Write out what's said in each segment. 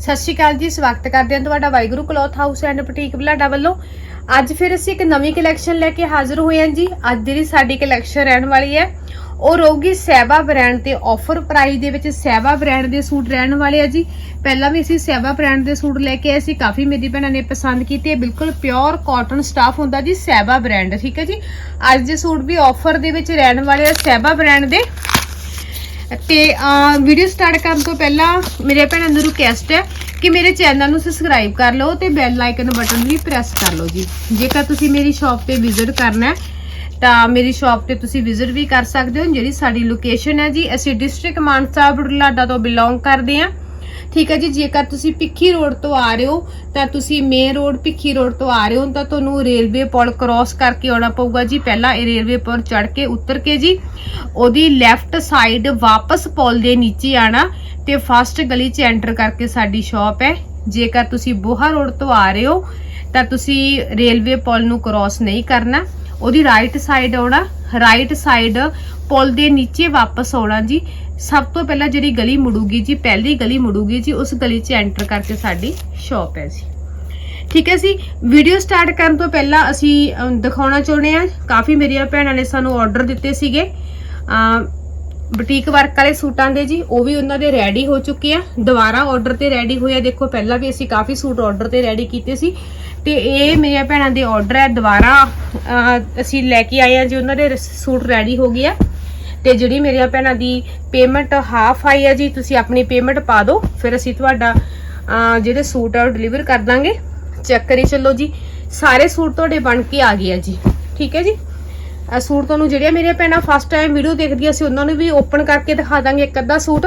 ਸਤਿ ਸ਼੍ਰੀ ਅਕਾਲ ਜੀ, ਸਵਾਗਤ ਕਰਦੇ ਹਾਂ ਤੁਹਾਡਾ Waheguru cloth house and boutique Balada ਵੱਲੋਂ। ਅੱਜ ਫਿਰ ਅਸੀਂ ਇੱਕ ਨਵੀਂ ਕਲੈਕਸ਼ਨ ਲੈ ਕੇ ਹਾਜ਼ਰ ਹੋਏ ਹਾਂ ਜੀ। ਅੱਜ ਜਿਹੜੀ ਸਾਡੀ ਕਲੈਕਸ਼ਨ ਰਹਿਣ ਵਾਲੀ ਹੈ, ਉਹ ਰਹੂਗੀ ਸੈਵਾ ਬ੍ਰਾਂਡ ਤੇ ਆਫਰ ਪ੍ਰਾਈਸ ਦੇ ਵਿੱਚ। ਸੈਵਾ ਬ੍ਰਾਂਡ ਦੇ ਸੂਟ ਰਹਿਣ ਵਾਲੇ ਆ ਜੀ। ਪਹਿਲਾਂ ਵੀ ਅਸੀਂ ਸੈਵਾ ਬ੍ਰਾਂਡ ਦੇ ਸੂਟ ਲੈ ਕੇ ਆਏ ਸੀ, ਕਾਫੀ ਮੇਰੀ ਭੈਣਾਂ ਨੇ ਪਸੰਦ ਕੀਤੇ ਬਿਲਕੁਲ ਪਿਓਰ ਕਾਟਨ ਸਟਾਫ ਹੁੰਦਾ ਜੀ, ਸੈਵਾ ਬ੍ਰਾਂਡ, ਠੀਕ ਹੈ ਜੀ? ਅੱਜ ਦੇ ਸੂਟ ਵੀ ਆਫਰ ਦੇ ਵਿੱਚ ਰਹਿਣ ਵਾਲੇ ਆ ਸੈਬਾ ਬ੍ਰਾਂਡ ਦੇ। ਤੇ ਵੀਡੀਓ ਸਟਾਰਟ ਕਰਨ ਤੋਂ ਪਹਿਲਾਂ ਮੇਰੇ ਭੈਣਾਂ ਨੂੰ ਰਿਕੁਐਸਟ ਹੈ ਕਿ ਮੇਰੇ ਚੈਨਲ ਨੂੰ ਸਬਸਕ੍ਰਾਈਬ ਕਰ ਲਓ ਤੇ ਬੈਲ ਆਈਕਨ ਬਟਨ ਵੀ ਪ੍ਰੈਸ ਕਰ ਲਓ ਜੀ। ਜੇਕਰ ਤੁਸੀਂ ਮੇਰੀ ਸ਼ਾਪ ਤੇ ਵਿਜ਼ਿਟ ਕਰਨਾ ਹੈ, ਤਾਂ ਮੇਰੀ ਸ਼ਾਪ ਤੇ ਤੁਸੀਂ ਵਿਜ਼ਿਟ ਵੀ ਕਰ ਸਕਦੇ ਹੋ, ਜਿਹੜੀ ਸਾਡੀ ਲੋਕੇਸ਼ਨ ਹੈ ਜੀ, ਅਸੀਂ ਡਿਸਟ੍ਰਿਕਟ ਮਾਨਸਾ ਬੁਢਲਾਡਾ ਤੋਂ ਬਿਲੋਂਗ ਕਰਦੇ ਹਾਂ। ਠੀਕ ਹੈ ਜੀ, ਜੇਕਰ ਤੁਸੀਂ ਭਿੱਖੀ ਰੋਡ ਤੋਂ ਆ ਰਹੇ ਹੋ, ਤਾਂ ਤੁਸੀਂ ਮੇਨ ਰੋਡ ਭਿੱਖੀ ਰੋਡ ਤੋਂ ਆ ਰਹੇ ਹੋ, ਤਾਂ ਤੁਹਾਨੂੰ ਰੇਲਵੇ ਪੁਲ ਕ੍ਰਾਸ ਕਰਕੇ ਆਉਣਾ ਪਊਗਾ ਜੀ। ਪਹਿਲਾਂ ਇਹ ਰੇਲਵੇ ਪੁਲ ਚੜ੍ਹ ਕੇ ਉਤਰ ਕੇ ਜੀ, ਉਹਦੀ ਲੈਫਟ ਸਾਈਡ ਵਾਪਸ ਪੁਲ ਦੇ ਨੀਚੇ ਆਣਾ ਤੇ ਫਸਟ ਗਲੀ 'ਚ ਐਂਟਰ ਕਰਕੇ ਸਾਡੀ ਸ਼ਾਪ ਹੈ। ਜੇਕਰ ਤੁਸੀਂ ਬੋਹਾ ਰੋਡ ਤੋਂ ਆ ਰਹੇ ਹੋ, ਤਾਂ ਤੁਸੀਂ ਰੇਲਵੇ ਪੁਲ ਨੂੰ ਕ੍ਰਾਸ ਨਹੀਂ ਕਰਨਾ। ਉਹਦੀ ਰਾਈਟ ਸਾਈਡ ਆਉਣਾ ਰਾਈਟ ਸਾਈਡ ਪੁਲ ਦੇ ਨੀਚੇ ਵਾਪਸ ਆਉਣਾ ਜੀ। ਸਭ ਤੋਂ ਪਹਿਲਾਂ ਜਿਹੜੀ ਗਲੀ ਮੁੜੂਗੀ ਜੀ, ਪਹਿਲੀ ਗਲੀ ਮੁੜੂਗੀ ਜੀ, ਉਸ ਗਲੀ 'ਚ ਐਂਟਰ ਕਰਕੇ ਸਾਡੀ ਸ਼ਾਪ ਹੈ ਜੀ। ਠੀਕ ਹੈ ਜੀ ਵੀਡੀਓ ਸਟਾਰਟ ਕਰਨ ਤੋਂ ਪਹਿਲਾਂ ਅਸੀਂ ਦਿਖਾਉਣਾ ਚਾਹੁੰਦੇ ਆ ਕਾਫੀ ਮੇਰੀਆਂ ਭੈਣਾਂ ਨੇ ਸਾਨੂੰ ਆਰਡਰ ਦਿੱਤੇ ਸੀਗੇ। ਬੁਟੀਕ ਵਰਕ ਵਾਲੇ ਸੂਟਾਂ ਦੇ ਜੀ, ਉਹ ਵੀ ਉਹਨਾਂ ਦੇ ਰੈਡੀ ਹੋ ਚੁੱਕੇ ਆ। ਦੁਬਾਰਾ ਆਰਡਰ ਤੇ ਰੈਡੀ ਹੋਏ ਆ ਦੇਖੋ, ਪਹਿਲਾਂ ਵੀ ਅਸੀਂ ਕਾਫੀ ਸੂਟ ਆਰਡਰ ਤੇ ਰੈਡੀ ਕੀਤੇ ਸੀ। ਤੇ ਇਹ ਮੇਰੀਆਂ ਭੈਣਾਂ ਦੇ ਆਰਡਰ ਹੈ ਦੁਬਾਰਾ ਅਸੀਂ ਲੈ ਕੇ ਆਏ ਆ ਜੀ। ਉਹਨਾਂ ਦੇ ਰ- ਸੂਟ ਰੈਡੀ ਹੋ ਗਏ ਆ। ਤੇ ਜਿਹੜੀ ਮੇਰੀਆਂ ਭੈਣਾਂ ਦੀ ਪੇਮੈਂਟ ਹਾਫ ਆਈ ਆ ਜੀ, ਤੁਸੀਂ ਆਪਣੀ ਪੇਮੈਂਟ ਪਾ ਦਿਓ। ਫਿਰ ਅਸੀਂ ਤੁਹਾਡਾ ਜਿਹੜੇ ਸੂਟ ਆ, ਉਹ ਡਿਲੀਵਰ ਕਰ ਦਾਂਗੇ। ਚੈੱਕ ਕਰੀ ਚੱਲੋ ਜੀ। ਸਾਰੇ ਸੂਟ ਤੁਹਾਡੇ ਬਣ ਕੇ ਆ ਗਏ ਆ ਜੀ। ਠੀਕ ਹੈ ਜੀ? ਆ ਸੂਟ ਤੁਹਾਨੂੰ ਜਿਹੜੀਆਂ ਮੇਰੀਆਂ ਭੈਣਾਂ ਫਸਟ ਟਾਈਮ ਵੀਡੀਓ ਦੇਖਦੀਆਂ ਸੀ, ਉਹਨਾਂ ਨੂੰ ਵੀ ਓਪਨ ਕਰਕੇ ਦਿਖਾ ਦਾਂਗੇ ਇੱਕ ਅੱਧਾ ਸੂਟ,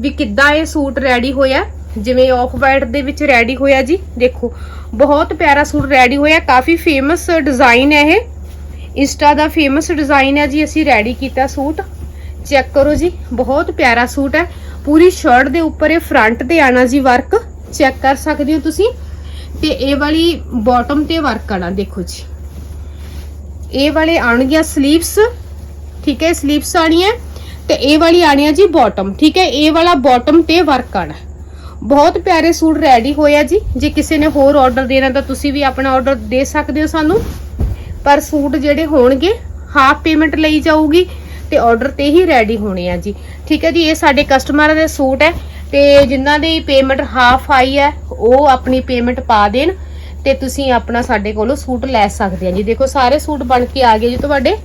ਵੀ ਕਿੱਦਾਂ ਇਹ ਸੂਟ ਰੈਡੀ ਹੋਇਆ ਜਿਵੇਂ ਆਫ ਵਾਈਟ ਦੇ ਵਿੱਚ ਰੈਡੀ ਹੋਇਆ ਜੀ, ਦੇਖੋ, ਬਹੁਤ ਪਿਆਰਾ ਸੂਟ ਰੈਡੀ ਹੋਇਆ ਕਾਫੀ ਫੇਮਸ ਡਿਜ਼ਾਈਨ ਹੈ ਇਹ। ਇੰਸਟਾ ਦਾ ਫੇਮਸ ਡਿਜ਼ਾਈਨ ਹੈ ਜੀ, ਅਸੀਂ ਰੈਡੀ ਕੀਤਾ ਸੂਟ। ਚੈੱਕ ਕਰੋ ਜੀ, ਬਹੁਤ ਪਿਆਰਾ ਸੂਟ ਹੈ। ਪੂਰੀ ਸ਼ਰਟ ਦੇ ਉੱਪਰ ਇਹ ਫਰੰਟ ਤੇ ਆਣਾ ਜੀ ਵਰਕ ਚੈੱਕ ਕਰ ਸਕਦੇ ਹੋ ਤੁਸੀਂ। ਤੇ ਇਹ ਵਾਲੀ ਬਾਟਮ ਤੇ ਵਰਕ ਆਣਾ, ਦੇਖੋ ਜੀ। ਇਹ ਵਾਲੇ ਆਣਗੀਆਂ ਸਲੀਵਸ ਠੀਕ ਹੈ ਸਲੀਵਸ ਆਣੀ ਹੈ ਤੇ ਇਹ ਵਾਲੀ ਆਣੀ ਆ ਜੀ ਬਾਟਮ ਠੀਕ ਹੈ, ਇਹ ਵਾਲਾ ਬਾਟਮ ਤੇ ਵਰਕ ਆਣਾ ਬਹੁਤ ਪਿਆਰੇ ਸੂਟ ਰੈਡੀ ਹੋਇਆ ਜੀ। ਜੇ ਕਿਸੇ ਨੇ ਹੋਰ ਆਰਡਰ ਦੇਣਾ ਤਾਂ ਤੁਸੀਂ ਵੀ ਆਪਣਾ ਆਰਡਰ ਦੇ ਸਕਦੇ ਹੋ ਸਾਨੂੰ। ਪਰ ਸੂਟ ਜਿਹੜੇ ਹੋਣਗੇ ਹਾਫ ਪੇਮੈਂਟ ਲਈ ਜਾਊਗੀ ਤੇ ਆਰਡਰ ਤੇ ਹੀ ਰੈਡੀ ਹੋਣੇ ਆ ਜੀ। ਠੀਕ ਹੈ ਜੀ, ਇਹ ਸਾਡੇ ਕਸਟਮਰਾਂ ਦੇ ਸੂਟ ਹੈ ਤੇ ਜਿਨ੍ਹਾਂ ਦੀ ਪੇਮੈਂਟ ਹਾਫ ਆਈ ਹੈ, ਉਹ ਆਪਣੀ ਪੇਮੈਂਟ ਪਾ ਦੇਣ। ਤੇ ਤੁਸੀਂ ਆਪਣਾ ਸਾਡੇ ਕੋਲੋਂ ਸੂਟ ਲੈ ਸਕਦੇ ਆ ਜੀ। ਦੇਖੋ, ਸਾਰੇ ਸੂਟ ਬਣ ਕੇ ਆ ਗਏ ਜੀ। ਤੁਹਾਡੇ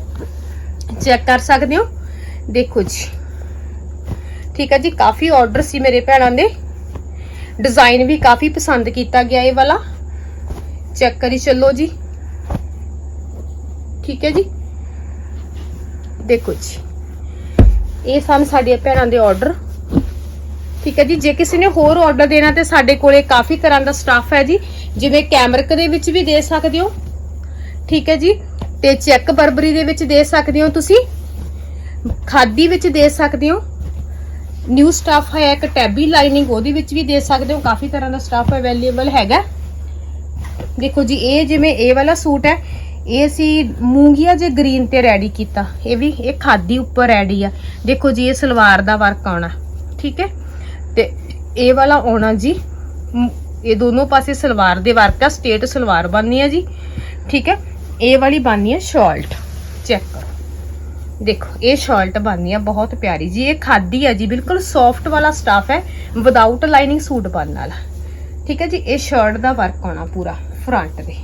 ਚੈੱਕ ਕਰ ਸਕਦੇ ਹੋ? ਦੇਖੋ ਜੀ। ਠੀਕ ਹੈ ਜੀ, ਕਾਫੀ ਆਰਡਰ ਸੀ ਮੇਰੇ ਭੈਣਾਂ ਦੇ। ਡਿਜ਼ਾਈਨ ਵੀ ਕਾਫੀ ਪਸੰਦ ਕੀਤਾ ਗਿਆ ਇਹ ਵਾਲਾ। ਚੈੱਕ ਕਰੀ ਚੱਲੋ ਜੀ। ਠੀਕ ਹੈ ਜੀ। ਦੇਖੋ ਜੀ। ਇਹ ਸਨ ਸਾਡੀਆਂ ਭੈਣਾਂ ਦੇ ਆਰਡਰ ਠੀਕ ਹੈ ਜੀ, ਜੇ ਕਿਸੇ ਨੇ ਹੋਰ ਆਰਡਰ ਦੇਣਾ ਤੇ ਸਾਡੇ ਕੋਲੇ ਕਾਫੀ ਤਰ੍ਹਾਂ ਦਾ ਸਟਾਫ ਹੈ ਜੀ। ਜਿਵੇਂ ਕੈਮਰਕ ਦੇ ਵਿੱਚ ਵੀ ਦੇ ਸਕਦੇ ਹੋ। ਠੀਕ ਹੈ ਜੀ। ਤੇ ਚੈੱਕ ਬਰਬਰੀ ਦੇ ਵਿੱਚ ਦੇ ਸਕਦੇ ਹੋ ਤੁਸੀਂ। ਖਾਦੀ ਵਿੱਚ ਦੇ ਸਕਦੇ ਹੋ। ਨਿਊ ਸਟਾਫ ਹੈ, ਇੱਕ ਟੈਬੀ ਲਾਈਨਿੰਗ ਉਹਦੇ ਵਿੱਚ ਵੀ ਦੇ ਸਕਦੇ ਹੋ। ਕਾਫੀ ਤਰ੍ਹਾਂ ਦਾ ਸਟਾਫ ਅਵੇਲੇਬਲ ਹੈਗਾ। ਦੇਖੋ ਜੀ, ਇਹ ਜਿਵੇਂ ਇਹ ਵਾਲਾ ਸੂਟ ਹੈ, ਇਹ ਸੀ ਮੂੰਗੀਆ ਜੇ ਗ੍ਰੀਨ ਤੇ ਰੈਡੀ ਕੀਤਾ। ਇਹ ਵੀ, ਇਹ ਖਾਦੀ ਉੱਪਰ ਰੈਡੀ ਆ। ਦੇਖੋ ਜੀ, ਇਹ ਸਲਵਾਰ ਦਾ ਵਰਕ ਆਉਣਾ। ਠੀਕ ਹੈ। ਤੇ ਇਹ ਵਾਲਾ ਆਉਣਾ ਜੀ ਇਹ ਦੋਨੋਂ ਪਾਸੇ ਸਲਵਾਰ ਦੇ ਵਰਕ ਆ ਸਟੇਟ ਸਲਵਾਰ ਬਣਨੀ ਆ ਜੀ। ਠੀਕ ਹੈ? ਇਹ ਵਾਲੀ ਬਣਨੀ ਆ ਸ਼ਾਲਟ। ਚੈੱਕ ਕਰੋ। ਦੇਖੋ, ਇਹ ਸ਼ਾਲਟ ਬਣਨੀ ਆ, ਬਹੁਤ ਪਿਆਰੀ ਜੀ। ਇਹ ਖਾਦੀ ਆ ਜੀ, ਬਿਲਕੁਲ ਸੌਫਟ ਵਾਲਾ ਸਟਾਫ ਹੈ ਵਿਦਆਊਟ ਲਾਈਨਿੰਗ ਸੂਟ ਬਣਨ ਵਾਲਾ। ਠੀਕ ਹੈ ਜੀ? ਇਹ ਸ਼ਰਟ ਦਾ ਵਰਕ ਆਉਣਾ ਪੂਰਾ ਫਰੰਟ ਦੇ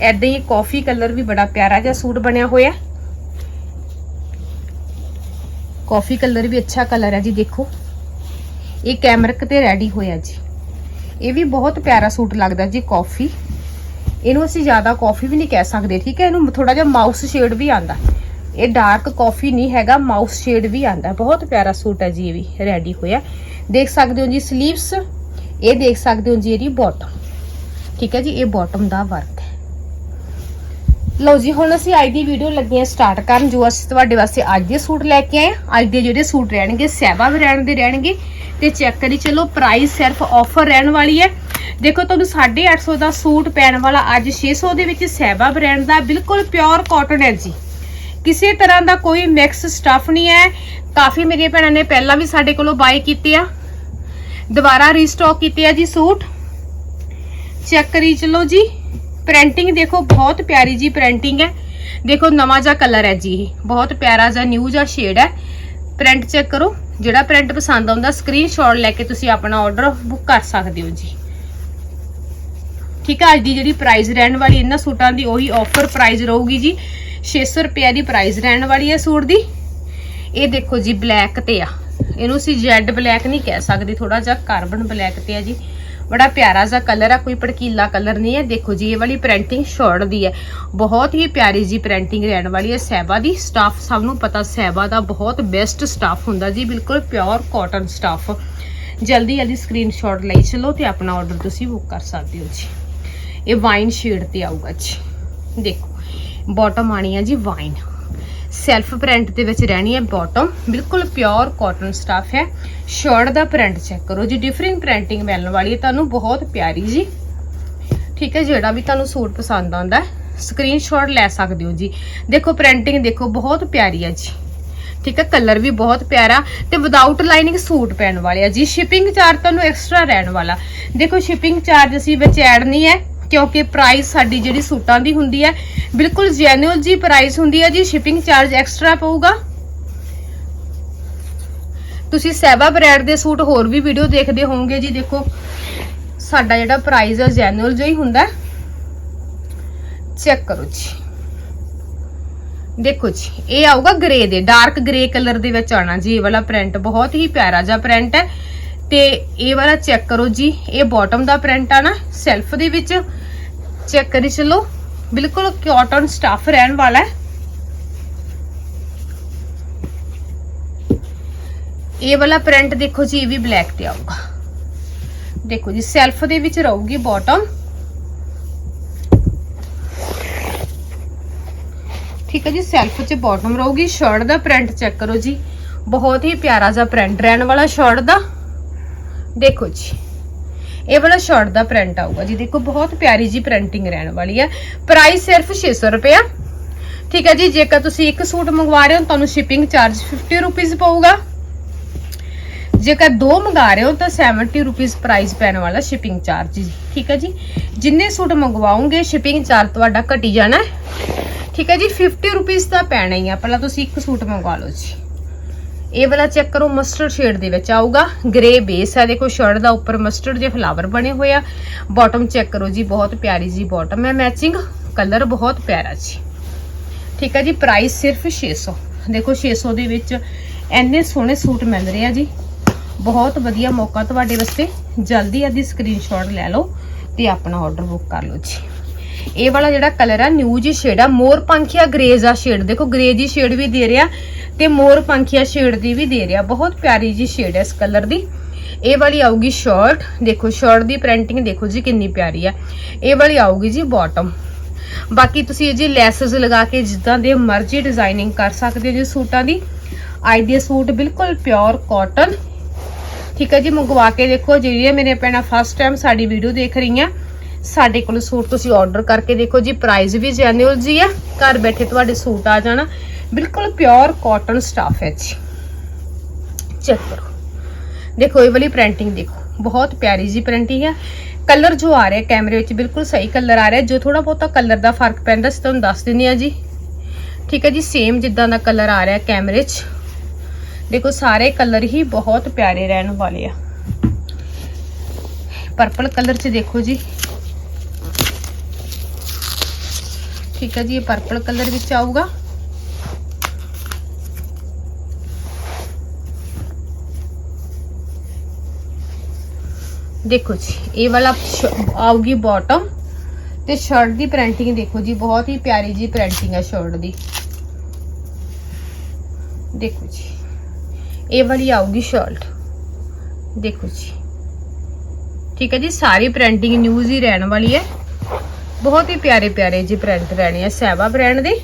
ਐਦਾਂ ਹੀ ਕਾਫੀ ਕਲਰ ਵੀ ਬੜਾ ਪਿਆਰਾ ਜਿਹਾ ਸੂਟ ਬਣਿਆ ਹੋਇਆ। ਕਾਫੀ ਕਲਰ ਵੀ ਅੱਛਾ ਕਲਰ ਹੈ ਜੀ, ਦੇਖੋ। ਇਹ ਕੈਮਰਕ ਤੇ ਰੈਡੀ ਹੋਇਆ ਜੀ। ਇਹ ਵੀ ਬਹੁਤ ਪਿਆਰਾ ਸੂਟ ਲੱਗਦਾ ਜੀ ਕਾਫੀ ਇਹਨੂੰ ਅਸੀਂ ਜ਼ਿਆਦਾ ਕਾਫੀ ਵੀ ਨਹੀਂ ਕਹਿ ਸਕਦੇ, ਠੀਕ ਹੈ? ਇਹਨੂੰ ਥੋੜਾ ਜਿਹਾ ਮਾਊਸ ਸ਼ੇਡ ਵੀ ਆਂਦਾ ਇਹ ਡਾਰਕ ਕਾਫੀ ਨਹੀਂ ਹੈਗਾ ਮਾਊਸ ਸ਼ੇਡ ਵੀ ਆਂਦਾ ਬਹੁਤ ਪਿਆਰਾ ਸੂਟ ਹੈ ਜੀ, ਇਹ ਵੀ ਰੈਡੀ ਹੋਇਆ। ਦੇਖ ਸਕਦੇ ਹੋ ਜੀ ਸਲੀਵਸ ਇਹ ਦੇਖ ਸਕਦੇ ਹੋ ਜੀ ਇਹਦੀ ਬਾਟਮ ਠੀਕ ਹੈ ਜੀ, ਇਹ ਬਾਟਮ ਦਾ ਵਰਕ ਹੈ। ਲਓ ਜੀ, ਹੁਣ ਅਸੀਂ ਅੱਜ ਦੀ ਵੀਡੀਓ ਲੱਗੇ ਆ ਸਟਾਰਟ ਕਰਨ, ਜੋ ਅਸੀਂ ਤੁਹਾਡੇ ਵਾਸਤੇ ਅੱਜ ਦੇ ਸੂਟ ਲੈ ਕੇ ਆਏ ਅੱਜ ਦੇ ਜਿਹੜੇ ਸੂਟ ਰਹਿਣਗੇ ਸਹਿਬਾ ਰਹਿਣ ਦੇ ਰਹਿਣਗੇ। ਤੇ ਚੈੱਕ ਕਰੀ। ਚਲੋ ਪ੍ਰਾਈਸ ਸਿਰਫ ਆਫਰ ਰਹਿਣ ਵਾਲੀ ਹੈ। ਦੇਖੋ, ਤੁਹਾਨੂੰ 850 ਦਾ ਸੂਟ ਪੈਣ ਵਾਲਾ ਅੱਜ 600 ਦੇ ਵਿੱਚ ਸੈਬਾ ਬ੍ਰਾਂਡ ਦਾ ਬਿਲਕੁਲ ਪਿਓਰ ਕਾਟਨ ਹੈ ਜੀ। ਕਿਸੇ ਤਰ੍ਹਾਂ ਦਾ ਕੋਈ ਮਿਕਸ ਸਟਫ ਨਹੀਂ ਹੈ। ਕਾਫੀ ਮੇਰੀਆਂ ਭੈਣਾਂ ਨੇ ਪਹਿਲਾਂ ਵੀ ਸਾਡੇ ਕੋਲੋਂ ਬਾਈ ਕੀਤੇ ਆ। ਦੁਬਾਰਾ ਰੀਸਟਾਕ ਕੀਤੇ ਆ ਜੀ ਸੂਟ। ਚੈੱਕ ਕਰੀ ਚਲੋ ਜੀ। ਪ੍ਰਿੰਟਿੰਗ ਦੇਖੋ, ਬਹੁਤ ਪਿਆਰੀ ਜੀ ਪ੍ਰਿੰਟਿੰਗ ਹੈ। ਦੇਖੋ, ਨਵਾਂ ਜਿਹਾ ਕਲਰ ਹੈ ਜੀ ਇਹ। ਬਹੁਤ ਪਿਆਰਾ ਜਿਹਾ ਨਿਊ ਜਿਹਾ ਸ਼ੇਡ ਹੈ। ਪ੍ਰਿੰਟ ਚੈੱਕ ਕਰੋ। ਜਿਹੜਾ ਪ੍ਰਿੰਟ ਪਸੰਦ ਆਉਂਦਾ ਸਕਰੀਨਸ਼ਾਟ ਲੈ ਕੇ ਤੁਸੀਂ ਆਪਣਾ ਆਰਡਰ ਬੁੱਕ ਕਰ ਸਕਦੇ ਹੋ ਜੀ। ਠੀਕ ਹੈ ਅੱਜ ਦੀ ਜਿਹੜੀ ਪ੍ਰਾਈਸ ਰਹਿਣ ਵਾਲੀ ਇਹਨਾਂ ਸੂਟਾਂ ਦੀ, ਉਹੀ ਆਫਰ ਪ੍ਰਾਈਸ ਰਹੂਗੀ ਜੀ। 600 ਰੁਪਏ ਦੀ ਪ੍ਰਾਈਸ ਰਹਿਣ ਵਾਲੀ ਹੈ ਸੂਟ ਦੀ। ਇਹ ਦੇਖੋ ਜੀ ਬਲੈਕ ਤੇ ਆ। ਇਹਨੂੰ ਅਸੀਂ ਜੈਡ ਬਲੈਕ ਨਹੀਂ ਕਹਿ ਸਕਦੇ ਥੋੜਾ ਜਿਹਾ ਕਾਰਬਨ ਬਲੈਕ ਤੇ ਆ ਜੀ। ਬੜਾ ਪਿਆਰਾ ਜਿਹਾ ਕਲਰ ਆ, ਕੋਈ ਭੜਕੀਲਾ ਕਲਰ ਨਹੀਂ ਹੈ। ਦੇਖੋ ਜੀ, ਇਹ ਵਾਲੀ ਪ੍ਰਿੰਟਿੰਗ ਸ਼ੋਰਟ ਦੀ ਹੈ। ਬਹੁਤ ਹੀ ਪਿਆਰੀ ਜੀ ਪ੍ਰਿੰਟਿੰਗ ਰਹਿਣ ਵਾਲੀ ਹੈ ਸੈਬਾ ਦੀ। ਸਟਾਫ ਸਭ ਨੂੰ ਪਤਾ ਸੈਬਾ ਦਾ ਬਹੁਤ ਬੈਸਟ ਸਟਾਫ ਹੁੰਦਾ ਜੀ। ਬਿਲਕੁਲ ਪਿਓਰ ਕਾਟਨ ਸਟਾਫ ਜਲਦੀ ਜਲਦੀ ਸਕਰੀਨਸ਼ਾਟ ਲਈ ਚਲੋ ਤੇ ਆਪਣਾ ਆਰਡਰ ਤੁਸੀਂ ਬੁੱਕ ਕਰ ਸਕਦੇ ਹੋ ਜੀ। ਇਹ ਵਾਈਨ ਸ਼ੇਡ ਤੇ ਆਊਗਾ ਜੀ। ਦੇਖੋ ਬਾਟਮ ਆਣੀ ਹੈ ਜੀ ਵਾਈਨ ਸੈਲਫ ਪ੍ਰਿੰਟ ਦੇ ਵਿੱਚ ਰਹਿਣੀ ਹੈ ਬਾਟਮ ਬਿਲਕੁਲ ਪਿਓਰ ਕਾਟਨ ਸਟਫ ਹੈ। ਸ਼ਰਟ ਦਾ ਪ੍ਰਿੰਟ ਚੈੱਕ ਕਰੋ ਜੀ। ਡਿਫਰੈਂਟ ਪ੍ਰਿੰਟਿੰਗ ਮਿਲਣ ਵਾਲੀ ਹੈ। ਤੁਹਾਨੂੰ ਬਹੁਤ ਪਿਆਰੀ ਜੀ। ਠੀਕ ਹੈ। ਜਿਹੜਾ ਵੀ ਤੁਹਾਨੂੰ ਸੂਟ ਪਸੰਦ ਆਉਂਦਾ ਹੈ ਸਕਰੀਨਸ਼ਾਟ ਲੈ ਸਕਦੇ ਹੋ ਜੀ। ਦੇਖੋ ਪ੍ਰਿੰਟਿੰਗ ਦੇਖੋ, ਬਹੁਤ ਪਿਆਰੀ ਹੈ ਜੀ। ਠੀਕ ਹੈ। ਕਲਰ ਵੀ ਬਹੁਤ ਪਿਆਰਾ ਤੇ ਵਿਦਆਊਟ ਲਾਈਨਿੰਗ ਸੂਟ ਪੈਣ ਵਾਲੇ ਆ ਜੀ। ਸ਼ਿਪਿੰਗ ਚਾਰਜ ਤੁਹਾਨੂੰ ਐਕਸਟਰਾ ਰਹਿਣ ਵਾਲਾ। ਦੇਖੋ ਸ਼ਿਪਿੰਗ ਚਾਰਜ ਅਸੀਂ ਵਿੱਚ ਐਡ ਨਹੀਂ ਹੈ। ਕਿਉਂਕਿ ਪ੍ਰਾਈਸ ਸਾਡੀ ਜਿਹੜੀ ਸੂਟਾਂ ਦੀ ਹੁੰਦੀ ਹੈ, ਬਿਲਕੁਲ ਜੈਨੂਅਲ ਜੀ ਪ੍ਰਾਈਸ ਹੁੰਦੀ ਹੈ ਜੀ ਸ਼ਿਪਿੰਗ ਚਾਰਜ ਐਕਸਟਰਾ ਪਊਗਾ। ਤੁਸੀਂ ਸੈਬਾ ਬ੍ਰਾਂਡ ਦੇ ਸੂਟ ਹੋਰ ਵੀ ਵੀਡੀਓ ਦੇਖਦੇ ਹੋਵੋਗੇ ਜੀ, ਦੇਖੋ, ਸਾਡਾ ਜਿਹੜਾ ਪ੍ਰਾਈਸ ਹੈ ਜੈਨੂਅਲ ਜਿਹਾ ਹੀ ਹੁੰਦਾ ਚੈੱਕ ਕਰੋ ਜੀ। ਦੇਖੋ ਜੀ, ਇਹ ਆਊਗਾ ਗ੍ਰੇ ਦੇ ਡਾਰਕ ਗ੍ਰੇ ਕਲਰ ਦੇ ਵਿੱਚ ਆਣਾ ਜੀ, ਇਹ ਵਾਲਾ ਪ੍ਰਿੰਟ ਬਹੁਤ ਹੀ ਪਿਆਰਾ ਜਿਹਾ ਪ੍ਰਿੰਟ ਹੈ। ਤੇ ਇਹ ਵਾਲਾ ਚੈੱਕ ਕਰੋ ਜੀ, ਇਹ ਬਾਟਮ ਦਾ ਪ੍ਰਿੰਟ ਆ ਨਾ ਸੈਲਫ ਦੇ ਵਿੱਚ ਚੈੱਕ ਕਰੀ ਚਲੋ। ਬਿਲਕੁਲ ਕਾਟਨ ਸਟਫ ਰਹਿਣ ਵਾਲਾ ਹੈ। ਇਹ ਵਾਲਾ ਪ੍ਰਿੰਟ ਦੇਖੋ ਜੀ, ਇਹ ਵੀ ਬਲੈਕ ਤੇ ਆਊਗਾ। ਦੇਖੋ ਜੀ ਸੈਲਫ ਦੇ ਵਿੱਚ ਰਹੂਗੀ ਬਾਟਮ ਠੀਕ ਹੈ ਜੀ ਸੈਲਫ 'ਚ ਬਾਟਮ ਰਹੂਗੀ। ਸ਼ਰਟ ਦਾ ਪ੍ਰਿੰਟ ਚੈੱਕ ਕਰੋ ਜੀ। ਬਹੁਤ ਹੀ ਪਿਆਰਾ ਜਿਹਾ ਪ੍ਰਿੰਟ ਰਹਿਣ ਵਾਲਾ ਸ਼ਰਟ ਦਾ। ਦੇਖੋ ਜੀ, ਇਹ ਵਾਲਾ ਸ਼ਰਟ ਦਾ ਪ੍ਰਿੰਟ ਆਊਗਾ ਜੀ। ਦੇਖੋ, ਬਹੁਤ ਪਿਆਰੀ ਜੀ ਪ੍ਰਿੰਟਿੰਗ ਰਹਿਣ ਵਾਲੀ ਹੈ ਪ੍ਰਾਈਸ ਸਿਰਫ 600 ਰੁਪਏ ਠੀਕ ਹੈ ਜੀ, ਜੇਕਰ ਤੁਸੀਂ ਇੱਕ ਸੂਟ ਮੰਗਵਾ ਰਹੇ ਹੋ, ਤੁਹਾਨੂੰ ਸ਼ਿਪਿੰਗ ਚਾਰਜ 50 ਰੁਪਏ ਪਊਗਾ। ਜੇਕਰ ਦੋ ਮੰਗਾ ਰਹੇ ਹੋ, ਤਾਂ 70 ਰੁਪਏ ਪ੍ਰਾਈਸ ਪੈਣ ਵਾਲਾ ਸ਼ਿਪਿੰਗ ਚਾਰਜ ਜੀ। ਠੀਕ ਹੈ ਜੀ, ਜਿੰਨੇ ਸੂਟ ਮੰਗਵਾਉਂਗੇ ਸ਼ਿਪਿੰਗ ਚਾਰਜ ਤੁਹਾਡਾ ਘਟੀ ਜਾਣਾ ਠੀਕ ਹੈ ਜੀ 50 ਰੁਪਏ ਦਾ ਪੈਣਾ ਹੀ ਆ। ਪਹਿਲਾਂ ਤੁਸੀਂ ਇੱਕ ਸੂਟ ਮੰਗਵਾ ਲਓ ਜੀ। ਇਹ ਵਾਲਾ ਚੈੱਕ ਕਰੋ ਮਸਟਰਡ ਸ਼ੇਡ ਦੇ ਵਿੱਚ ਆਊਗਾ। ਗ੍ਰੇ ਬੇਸ ਹੈ, ਦੇਖੋ ਸ਼ਰਟ ਦਾ ਉੱਪਰ ਮਸਟਰਡ ਜੇ ਫਲਾਵਰ ਬਣੇ ਹੋਏ ਆ। ਬਾਟਮ ਚੈੱਕ ਕਰੋ ਜੀ, ਬਹੁਤ ਪਿਆਰੀ ਜੀ ਬਾਟਮ ਹੈ ਮੈਚਿੰਗ ਕਲਰ ਬਹੁਤ ਪਿਆਰਾ ਜੀ। ਠੀਕ ਹੈ ਜੀ ਪ੍ਰਾਈਸ ਸਿਰਫ 600 ਦੇਖੋ 600 ਦੇ ਵਿੱਚ ਇੰਨੇ ਸੋਹਣੇ ਸੂਟ ਮਿਲ ਰਹੇ ਆ ਜੀ। ਬਹੁਤ ਵਧੀਆ ਮੌਕਾ ਤੁਹਾਡੇ ਵਾਸਤੇ। ਜਲਦੀ ਆਦੀ ਸਕਰੀਨਸ਼ਾਟ ਲੈ ਲਓ ਤੇ ਆਪਣਾ ਆਰਡਰ ਬੁੱਕ ਕਰ ਲਓ ਜੀ। ਇਹ ਵਾਲਾ ਜਿਹੜਾ ਕਲਰ ਆ ਨਿਊ ਜੀ ਸ਼ੇਡ ਆ। ਮੋਰ ਪੰਖੀਆ ਗ੍ਰੇਜ ਆ ਸ਼ੇਡ ਦੇਖੋ ਗ੍ਰੇ ਜੀ ਸ਼ੇਡ ਵੀ ਦੇ ਰਿਹਾ। ਤੇ ਮੋਰ ਪੰਖੀਆ ਸ਼ੇਡ ਦੀ ਵੀ ਦੇ ਰਿਹਾ। ਬਹੁਤ ਪਿਆਰੀ ਜੀ ਸ਼ੇਡ ਹੈ ਇਸ ਕਲਰ ਦੀ। ਇਹ ਵਾਲੀ ਆਊਗੀ ਸ਼ਰਟ। ਦੇਖੋ, ਸ਼ਰਟ ਦੀ ਪ੍ਰਿੰਟਿੰਗ ਦੇਖੋ ਜੀ, ਕਿੰਨੀ ਪਿਆਰੀ ਹੈ। ਇਹ ਵਾਲੀ ਆਊਗੀ ਜੀ ਬਾਟਮ ਬਾਕੀ ਤੁਸੀਂ ਇਹ ਜੀ ਲੈਸਸ ਲਗਾ ਕੇ ਜਿੱਦਾਂ ਦੇ ਮਰਜ਼ੀ ਡਿਜ਼ਾਈਨਿੰਗ ਕਰ ਸਕਦੇ ਹੋ ਜੀ ਸੂਟਾਂ ਦੀ। ਅੱਜ ਦੇ ਸੂਟ ਬਿਲਕੁਲ ਪਿਓਰ ਕਾਟਨ ਠੀਕ ਹੈ ਜੀ, ਮੰਗਵਾ ਕੇ ਦੇਖੋ। ਜਿਹੜੀਆਂ ਮੇਰੇ ਭੈਣਾਂ ਫਸਟ ਟਾਈਮ ਸਾਡੀ ਵੀਡੀਓ ਦੇਖ ਰਹੀਆਂ, ਸਾਡੇ ਕੋਲ ਸੂਟ ਤੁਸੀਂ ਆਰਡਰ ਕਰਕੇ ਦੇਖੋ ਜੀ। ਪ੍ਰਾਈਸ ਵੀ ਜੈਨੂਅਲ ਜੀ ਆ ਘਰ ਬੈਠੇ ਤੁਹਾਡੇ ਸੂਟ ਆ ਜਾਣਾ। ਬਿਲਕੁਲ ਪਿਓਰ ਕਾਟਨ ਸਟਾਫ ਹੈ ਜੀ। ਚੈੱਕ ਕਰੋ। ਦੇਖੋ, ਇਹ ਵਾਲੀ ਪ੍ਰਿੰਟਿੰਗ ਦੇਖੋ। ਬਹੁਤ ਪਿਆਰੀ ਜੀ ਪ੍ਰਿੰਟਿੰਗ ਹੈ। ਕਲਰ ਜੋ ਆ ਰਿਹਾ ਕੈਮਰੇ ਵਿੱਚ ਬਿਲਕੁਲ ਸਹੀ ਕਲਰ ਆ ਰਿਹਾ। ਜੋ ਥੋੜਾ ਬਹੁਤਾ ਕਲਰ ਦਾ ਫ਼ਰਕ ਪੈਂਦਾ ਸੀ ਤੁਹਾਨੂੰ ਦੱਸ ਦਿੰਦੀ ਆ ਜੀ। ਠੀਕ ਹੈ ਜੀ ਸੇਮ ਜਿੱਦਾਂ ਦਾ ਕਲਰ ਆ ਰਿਹਾ ਕੈਮਰੇ 'ਚ। ਦੇਖੋ, ਸਾਰੇ ਕਲਰ ਹੀ ਬਹੁਤ ਪਿਆਰੇ ਰਹਿਣ ਵਾਲੇ ਆ। ਪਰਪਲ ਕਲਰ 'ਚ ਦੇਖੋ ਜੀ। ਠੀਕ ਹੈ ਜੀ, ਇਹ ਪਰਪਲ ਕਲਰ ਵਿੱਚ ਆਊਗਾ। ਦੇਖੋ ਜੀ, ਇਹ ਵਾਲਾ ਸ਼- ਆਊਗੀ ਬਾਟਮ ਤੇ ਸ਼ਰਟ ਦੀ ਪ੍ਰਿੰਟਿੰਗ ਦੇਖੋ ਜੀ, ਬਹੁਤ ਹੀ ਪਿਆਰੀ ਜੀ ਪ੍ਰਿੰਟਿੰਗ ਹੈ ਸ਼ਰਟ ਦੀ। ਦੇਖੋ ਜੀ, ਇਹ ਵਾਲੀ ਆਊਗੀ ਸ਼ਰਟ ਦੇਖੋ ਜੀ, ਠੀਕ ਹੈ ਜੀ, ਸਾਰੀ ਪ੍ਰਿੰਟਿੰਗ ਨਿਊਜ਼ ਹੀ ਰਹਿਣ ਵਾਲੀ ਹੈ। ਬਹੁਤ ਹੀ ਪਿਆਰੇ ਪਿਆਰੇ ਜੀ ਪ੍ਰਿੰਟ ਰਹਿਣੇ ਆ ਸੈਵਾ ਬ੍ਰਾਂਡ ਦੇ।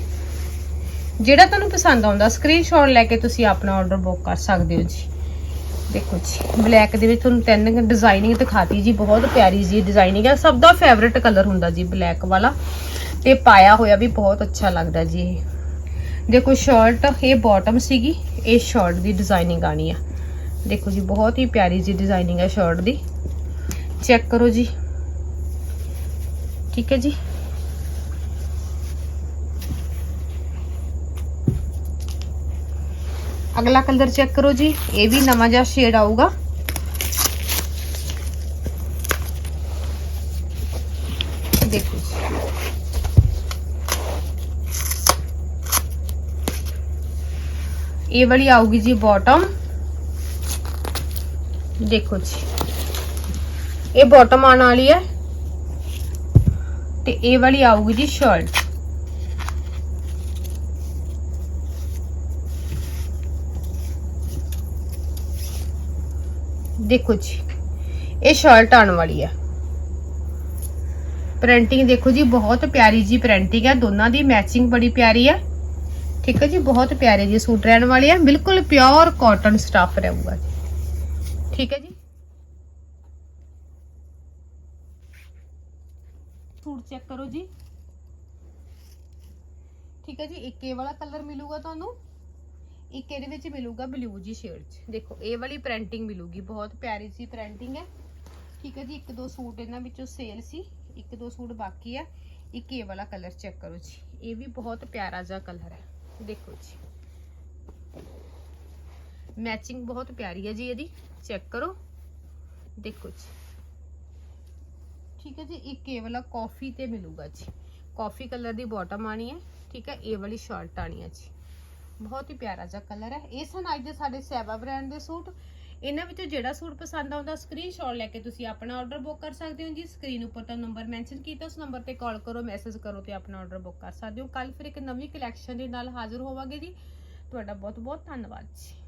ਜਿਹੜਾ ਤੁਹਾਨੂੰ ਪਸੰਦ ਆਉਂਦਾ ਸਕਰੀਨਸ਼ਾਟ ਲੈ ਕੇ ਤੁਸੀਂ ਆਪਣਾ ਆਰਡਰ ਬੁੱਕ ਕਰ ਸਕਦੇ ਹੋ ਜੀ। ਦੇਖੋ ਜੀ ਬਲੈਕ ਦੇ ਵਿੱਚ ਤੁਹਾਨੂੰ ਤਿੰਨ ਡਿਜ਼ਾਈਨਿੰਗ ਦਿਖਾਤੀ ਜੀ, ਬਹੁਤ ਪਿਆਰੀ ਜੀ ਡਿਜ਼ਾਈਨਿੰਗ ਹੈ। ਸਭ ਦਾ ਫੇਵਰਿਟ ਕਲਰ ਹੁੰਦਾ ਜੀ ਬਲੈਕ ਵਾਲਾ। ਤੇ ਪਾਇਆ ਹੋਇਆ ਵੀ ਬਹੁਤ ਅੱਛਾ ਲੱਗਦਾ ਜੀ। ਇਹ ਦੇਖੋ ਸ਼ਰਟ ਇਹ ਬਾਟਮ ਸੀਗੀ, ਇਹ ਸ਼ਰਟ ਦੀ ਡਿਜ਼ਾਈਨਿੰਗ ਆਣੀ ਆ। ਦੇਖੋ ਜੀ, ਬਹੁਤ ਹੀ ਪਿਆਰੀ ਜੀ ਡਿਜ਼ਾਈਨਿੰਗ ਹੈ ਸ਼ਰਟ ਦੀ। ਚੈੱਕ ਕਰੋ ਜੀ। ਠੀਕ ਹੈ ਜੀ। ਅਗਲਾ ਕਲਰ ਚੈੱਕ ਕਰੋ ਜੀ ਇਹ ਵੀ ਨਵਾਂ ਜਿਹਾ ਸ਼ੇਡ ਆਊਗਾ ਦੇਖੋ ਜੀ ਇਹ ਵਾਲੀ ਆਊਗੀ ਜੀ ਬਾਟਮ ਦੇਖੋ ਜੀ ਇਹ ਬਾਟਮ ਆਉਣ ਵਾਲੀ ਹੈ ਤੇ ਇਹ ਵਾਲੀ ਆਊਗੀ ਦੇਖੋ ਜੀ, ਇਹ ਸ਼ਰਟ ਆਉਣ ਵਾਲੀ ਹੈ ਪ੍ਰਿੰਟਿੰਗ ਦੇਖੋ ਜੀ, ਬਹੁਤ ਪਿਆਰੀ ਜੀ ਪ੍ਰਿੰਟਿੰਗ ਹੈ ਦੋਨਾਂ ਦੀ ਮੈਚਿੰਗ ਬੜੀ ਪਿਆਰੀ ਹੈ ਠੀਕ ਹੈ ਜੀ, ਬਹੁਤ ਪਿਆਰੇ ਜੀ ਸੂਟ ਰਹਿਣ ਵਾਲੇ ਆ, ਬਿਲਕੁਲ ਪਿਓਰ ਕਾਟਨ ਸਟਫ ਰਹੂਗਾ ਜੀ। ਠੀਕ ਹੈ ਜੀ। ਸੂਟ ਚੈੱਕ ਕਰੋ ਜੀ। ਠੀਕ ਹੈ ਜੀ, ਇੱਕ ਵਾਲਾ ਕਲਰ ਮਿਲੂਗਾ ਤੁਹਾਨੂੰ। ਇੱਕ ਇਹਦੇ ਵਿੱਚ ਮਿਲੂਗਾ ਬਲੂ ਜੀ ਸ਼ੇਡ 'ਚ। ਦੇਖੋ, ਇਹ ਵਾਲੀ ਪ੍ਰਿੰਟਿੰਗ ਮਿਲੂਗੀ, ਬਹੁਤ ਪਿਆਰੀ ਜੀ ਪ੍ਰਿੰਟਿੰਗ ਹੈ। ਠੀਕ ਹੈ ਜੀ, ਇੱਕ ਦੋ ਸੂਟ ਇਹਨਾਂ ਵਿੱਚੋਂ ਸੇਲ ਸੀ, ਇੱਕ ਦੋ ਸੂਟ ਬਾਕੀ ਆ। ਇੱਕ ਇਹ ਵਾਲਾ ਕਲਰ ਚੈੱਕ ਕਰੋ ਜੀ। ਇਹ ਵੀ ਬਹੁਤ ਪਿਆਰਾ ਜਿਹਾ ਕਲਰ ਹੈ। ਦੇਖੋ ਜੀ। ਮੈਚਿੰਗ ਬਹੁਤ ਪਿਆਰੀ ਹੈ ਜੀ ਇਹਦੀ। ਚੈੱਕ ਕਰੋ। ਦੇਖੋ ਜੀ। ਠੀਕ ਹੈ ਜੀ, ਇੱਕ ਇਹ ਵਾਲਾ ਕਾਫੀ ਤੇ ਮਿਲੂਗਾ ਜੀ। ਕਾਫੀ ਕਲਰ ਦੀ ਬਾਟਮ ਆਣੀ ਹੈ। ਠੀਕ ਹੈ, ਇਹ ਵਾਲੀ ਸ਼ਰਟ ਆਣੀ ਹੈ ਜੀ। ਬਹੁਤ ਹੀ ਪਿਆਰਾ ਜਿਹਾ ਕਲਰ ਹੈ। ਇਹ ਸਨ ਅੱਜ ਦੇ ਸਾਡੇ ਸੈਵਾ ਬ੍ਰਾਂਡ ਦੇ ਸੂਟ। ਇਹਨਾਂ ਵਿੱਚੋਂ ਜਿਹੜਾ ਸੂਟ ਪਸੰਦ ਆਉਂਦਾ ਸਕਰੀਨਸ਼ਾਟ ਲੈ ਕੇ ਤੁਸੀਂ ਆਪਣਾ ਆਰਡਰ ਬੁੱਕ ਕਰ ਸਕਦੇ ਹੋ ਜੀ। ਸਕਰੀਨ ਉੱਪਰ ਤਾਂ ਨੰਬਰ ਮੈਂਸ਼ਨ ਕੀਤਾ, ਉਸ ਨੰਬਰ ਤੇ ਕਾਲ ਕਰੋ ਮੈਸੇਜ ਕਰੋ ਤੇ ਆਪਣਾ ਆਰਡਰ ਬੁੱਕ ਕਰ ਸਕਦੇ ਹੋ। ਕੱਲ ਫਿਰ ਇੱਕ ਨਵੀਂ ਕਲੈਕਸ਼ਨ ਦੇ ਨਾਲ ਹਾਜ਼ਰ ਹੋਵਾਂਗੇ ਜੀ। ਤੁਹਾਡਾ ਬਹੁਤ ਬਹੁਤ ਧੰਨਵਾਦ ਜੀ।